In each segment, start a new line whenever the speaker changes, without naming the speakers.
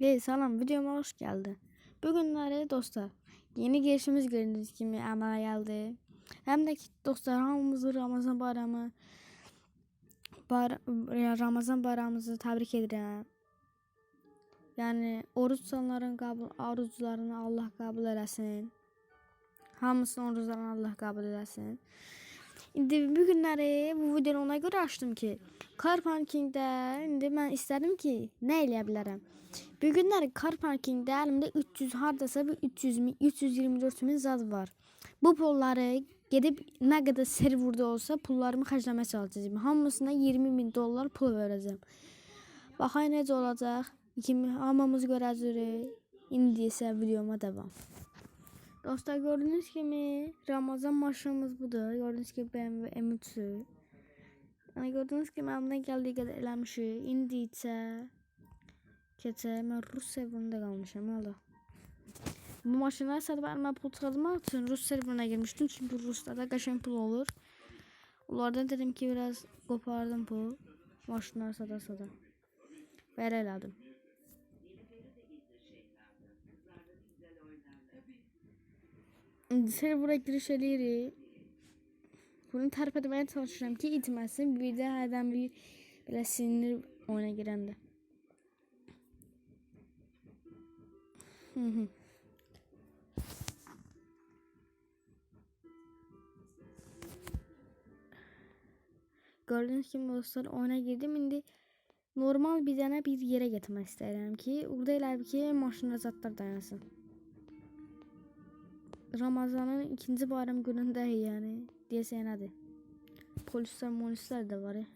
Hey salam videoma hoş geldin. Bugünləri dostlar yeni girişimiz gördüğünüz kimi əmələ gəldi. Həm də ki dostlar hamımızı Ramazan bayramı bar Ramazan bayramımızı təbrik edirəm. Yəni oruç tutanların qəbul oruclarını Allah qəbul eləsin. Hamısının oruclarını Allah qəbul eləsin. İndi bu günləri bu videonu ona görə açdım ki, car parkingdə indi mən istədim ki, nə eləyə bilərəm. Bu günləri car parkingdə əlimdə 300 hardasa bir 300 min, 324 min zad var. Bu pulları gedib nə qədər serverdə olsa pullarımı xərcləməyə çalışacağam. Hamısına 20 min dollar pul verəcəm. Baxay necə olacaq. Kimi hamımız görəcəyik. İndi isə videoma davam. Dostlar gördüğünüz gibi Ramazan maşınımız budur. Gördüğünüz gibi BMW M3'ü. Yani gördüğünüz gibi ben buna geldiği kadar eləmişik. İndi isə keçə mən Rus serverində qalmışam hala. Bu maşınları satıb əlimə pul çıxartmaq üçün Rus serverına girmişdim. Çünki Ruslarda qəşəng pul olur. Onlardan dedim ki biraz qopardım pul. Maşınları sata sata. Belə elədim. İndi serverə giriş eləyirik. Bunu tərpə etməyə çalışıram ki, itməsin. Bir də hərdən bir belə sinir oyuna girəndə. Hı hı. Gördüğünüz gibi dostlar oyuna girdim. İndi normal bir dənə bir yerə getmək istəyirəm ki, orada elə ki, maşın zatlar dayansın. Ramazanın ikinci bayram günündəyik yəni. Deyəsən nədir? Polislər, molislər də var. ya.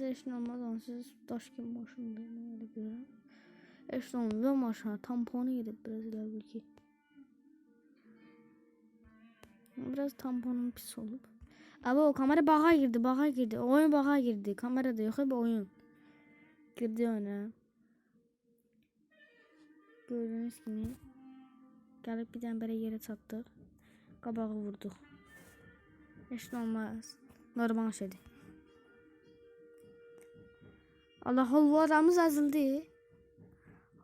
Burada eşin olmaz onsuz daş kimi maşındır. Mən öyle görürəm. Eşin olmuyor maşına. Tamponu gidip biraz elə bil ki. Biraz tamponum pis olub. Abi o kamera bağa girdi, bağa girdi. Oyun bağa girdi. Kamera da yok abi oyun. Girdi oyuna. Gördüğünüz gibi. Gelip bir tane böyle yere çattık. Qabağı vurduq. Heç nə olmaz. Normal şeydir. Allah halvalarımız əzildi.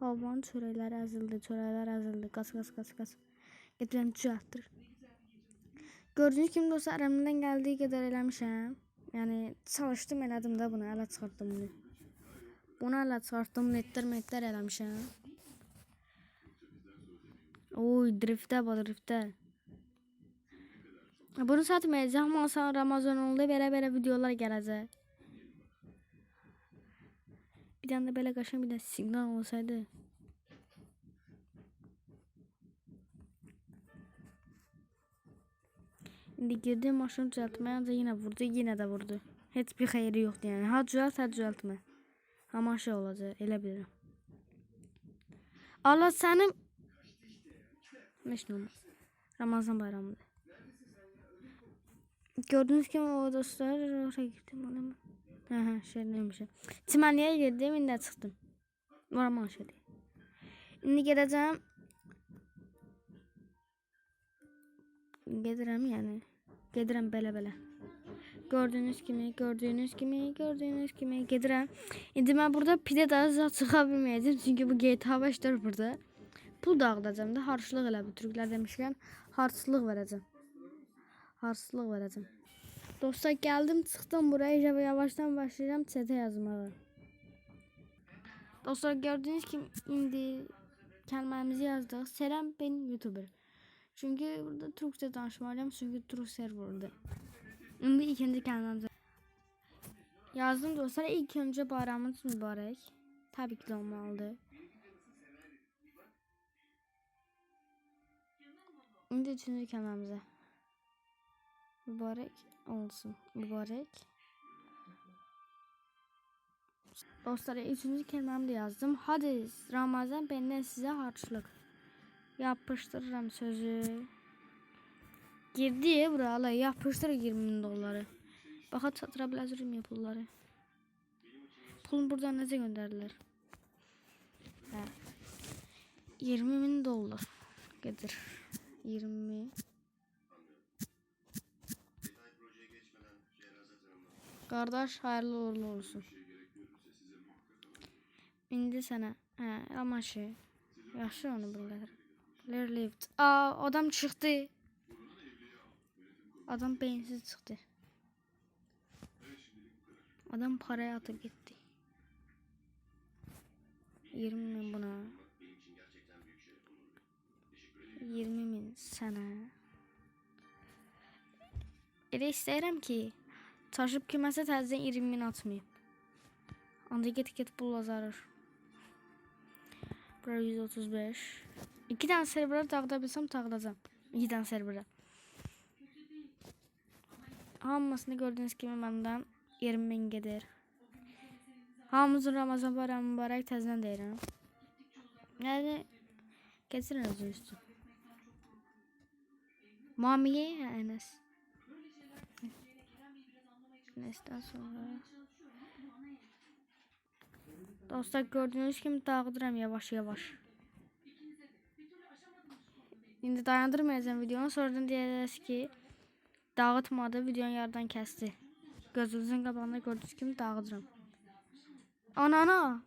Halvanın çörəkləri əzildi, çörəklər əzildi. Qas, qas, qas, qas. Getirəm düzəltdir. Gördüğünüz kimi dostlar əlimdən gəldiyi qədər eləmişəm. Yəni çalışdım elədim də bunu, ələ çıxartdım bunu. Bunu ələ çıxartdım, netlər metlər eləmişəm. Oy, driftə bax, driftə. Bunu satmayacağım, amma sonra Ramazan oldu, belə-belə videolar gələcək. Bir tane de böyle kaşın bir de signal olsaydı. İndi girdi maşını düzeltmeye ancak yine vurdu yine de vurdu. Hiçbir xeyri yoktu yani. Ha düzelt ha düzeltme. Ama şey olacak elə bilirəm. Allah sənin olmaz. Ramazan bayramıdır. Gördüğünüz gibi o dostlar oraya girdim onu. Hə, hə, şey neymişim. Çimenliğe girdim, indi çıxdım. Normal şeydir. İndi gedəcəm. Gedirəm yəni. Gedirəm belə-belə. Gördüğünüz kimi, gördüğünüz kimi, gördüğünüz kimi gedirəm. İndi mən burada pide daha zat çıxa bilməyəcəm. Çünki bu GTA 5-dir burada. Pul dağıdacağım da harçlıq elə bu türklər demişkən harçlıq verəcəm. Harçlıq verəcəm. Dostlar geldim çıktım buraya ve yavaştan başlayacağım çete yazmaya. Dostlar gördüğünüz gibi indi kelimemizi yazdık. Selam ben YouTuber. Çünkü burada Türkçe danışmalıyım çünkü Türk serverda. Şimdi ikinci kelimemizi yazdım dostlar. İlk önce bayramınız mübarek. Tabii ki de olmalıdır. Şimdi üçüncü kelimemize. Mübarek olsun. Mübarek. Dostlar üçüncü kelimemi de yazdım. Hadi Ramazan benden size harçlık. Yapıştırırım sözü. Girdi buralar yapıştır 20 bin doları. Baxa çatıra biləcəyim ya pulları. Pulun buradan necə göndərdilər? Hə. 20 bin dolar. Gedir. 20 Kardeş hayırlı uğurlu olsun. İndi sənə. Hə, amma şey. Yaxşı onu bildir. Clear lived. Aa, adam çıxdı. Adam beyinsiz çıxdı. Adam parayı atıp gitti. 20 bin buna. 20 bin sənə. Elə istəyirəm ki, çaşıb kiməsə təzədən 20 min atmayıb. Anda get get bul azarır. Bura 135. İki tane server'a dağıda bilsem dağıdacağım. İki tane server'a. Hamısını gördüğünüz gibi benden 20 bin gelir. Hamımızın Ramazan bayramı mübarək təzdən deyirəm. Yəni getirin özünüz üçün. Mamiye Enes. Enes'ten sonra. Dostlar gördüğünüz gibi dağıdıram yavaş yavaş. Şimdi dayandırmayacağım videonu. Sonradan diyeceğiz ki dağıtmadı. Videonun yarıdan kesti. Gözünüzün qabağında gördüğünüz gibi dağıdıram. Ana ana.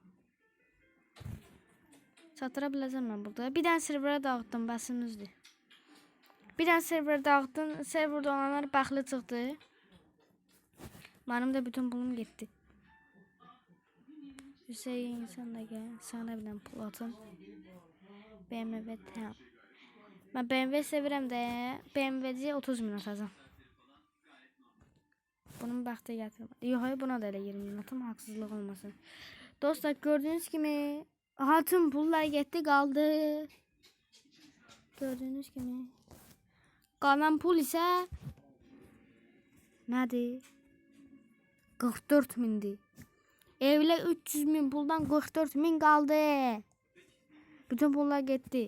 Çatıra biləcəm mən burada. Bir dənə serverə dağıtdım, bəsimizdir. Bir dənə server dağıtdım. Serverdə olanlar bəxli çıxdı. Benim de bütün pulum gitti. Hüseyin sen de gel. Sana bir tane pul atın. BMW tamam. Ben BMW sevirəm də. BMW-ci 30 min atacağım. Bunun bəxti gətirmədi. Yox, buna da elə 20 min atım, haksızlık olmasın. Dostlar gördüğünüz gibi aha tüm pullar gitti kaldı. Gördüğünüz gibi. Kalan pul ise nədir? 44 mindir. Evlə 300 min puldan 44 min kaldı. Bütün pullar gitti.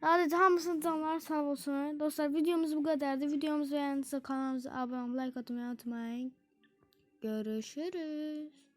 Hadi hamısının canları sağ olsun. Dostlar videomuz bu kadardı. Videomuzu beğendiyse kanalımıza abone olmayı, like atmayı unutmayın. Görüşürüz.